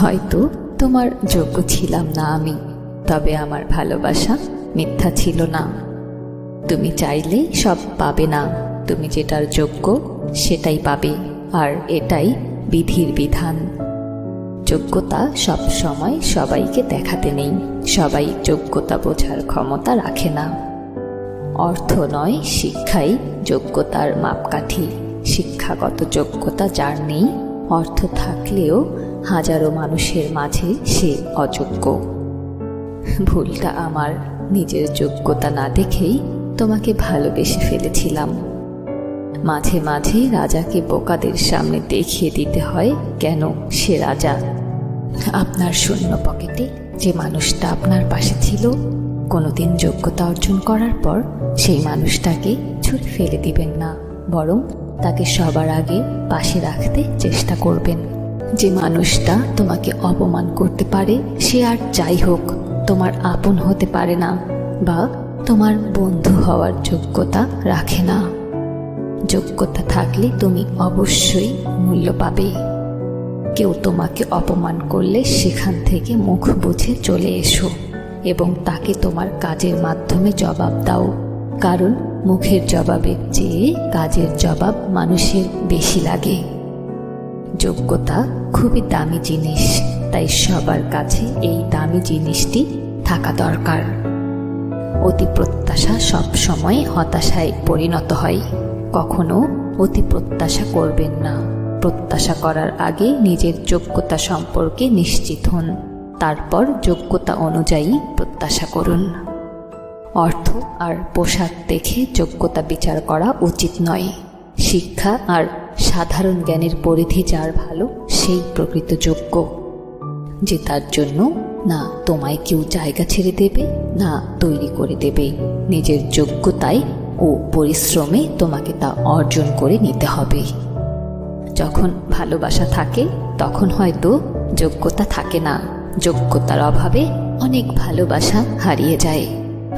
হয়তো তোমার যোগ্য ছিলাম না আমি, তবে আমার ভালোবাসা মিথ্যা ছিল না। তুমি চাইলেই সব পাবে না, তুমি যেটার যোগ্য সেটাই পাবে, আর এটাই বিধির বিধান। যোগ্যতা সব সময় সবাইকে দেখাতে নেই, সবাই যোগ্যতা বোঝার ক্ষমতা রাখে না। অর্থ নয় শিক্ষাই যোগ্যতার মাপকাঠি, শিক্ষাগত যোগ্যতা যার নেই, অর্থ থাকলেও হাজারো মানুষের মাঝে সে অযোগ্য। ভুলটা আমার নিজের যোগ্যতা না দেখেই তোমাকে ভালোবেসে ফেলেছিলাম। মাঝে মাঝে রাজাকে বোকাদের সামনে দেখিয়ে দিতে হয়, কেন সে রাজা? আপনার শূন্য পকেটে যে মানুষটা আপনার পাশে ছিল, কোনোদিন যোগ্যতা অর্জন করার পর সেই মানুষটাকে ছুঁড়ে ফেলে দিবেন না, বরং তাকে সবার আগে পাশে রাখতে চেষ্টা করবেন। যে মানুষটা তোমাকে অপমান করতে পারে, সে আর যাই হোক, তোমার আপন হতে পারে না বা তোমার বন্ধু হওয়ার যোগ্যতা রাখে না। যোগ্যতা থাকলে তুমি অবশ্যই মূল্য পাবে। কেউ তোমাকে অপমান করলে সেখান থেকে মুখ বুঝে চলে এসো এবং তাকে তোমার কাজের মাধ্যমে জবাব দাও। কারণ মুখের জবাবের চেয়ে কাজের জবাব মানুষের বেশি লাগে। যোগ্যতা খুবই দামি জিনিস, তাই সবার কাছে এই দামি জিনিসটি থাকা দরকার। অতি প্রত্যাশা সব সময় হতাশায় পরিণত হয়। কখনো অতি প্রত্যাশা করবেন না। প্রত্যাশা করার আগে নিজের যোগ্যতা সম্পর্কে নিশ্চিত হন। তারপর যোগ্যতা অনুযায়ী প্রত্যাশা করুন। অর্থ আর পোশাক দেখে যোগ্যতা বিচার করা উচিত নয়। শিক্ষা আর সাধারণ জ্ঞানের পরিধি যার ভালো, সেই প্রকৃত যোগ্য। যে তার জন্য না তোমায় কেউ জায়গা ছেড়ে দেবে, না তৈরি করে দেবে। নিজের যোগ্যতায় ও পরিশ্রমে তোমাকে তা অর্জন করে নিতে হবে। যখন ভালোবাসা থাকে, তখন হয়তো যোগ্যতা থাকে না। যোগ্যতার অভাবে অনেক ভালোবাসা হারিয়ে যায়।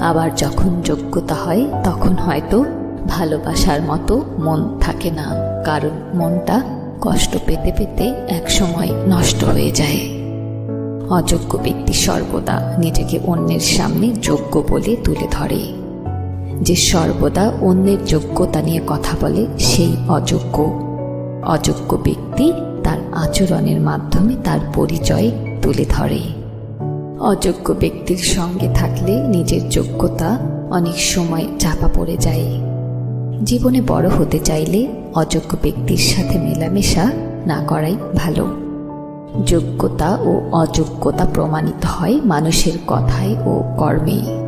আবার যখন যোগ্যতা হয়, তখন হয়তো ভালোবাসার মতো মন থাকে না, কারণ মনটা কষ্ট পেতে পেতে একসময় নষ্ট হয়ে যায়। অযোগ্য ব্যক্তি সর্বদা নিজেকে অন্যের সামনে যোগ্য বলে তুলে ধরে। যে সর্বদা অন্যের যোগ্যতা নিয়ে কথা বলে, সেই অযোগ্য। অযোগ্য ব্যক্তি তার আচরণের মাধ্যমে তার পরিচয় তুলে ধরে। অযোগ্য ব্যক্তির সঙ্গে থাকলে নিজের যোগ্যতা অনেক সময় চাপা পড়ে যায়। জীবনে বড় হতে চাইলে অযোগ্য ব্যক্তির সাথে মেলামেশা না করাই ভালো। যোগ্যতা ও অযোগ্যতা প্রমাণিত হয় মানুষের কথায় ও কর্মে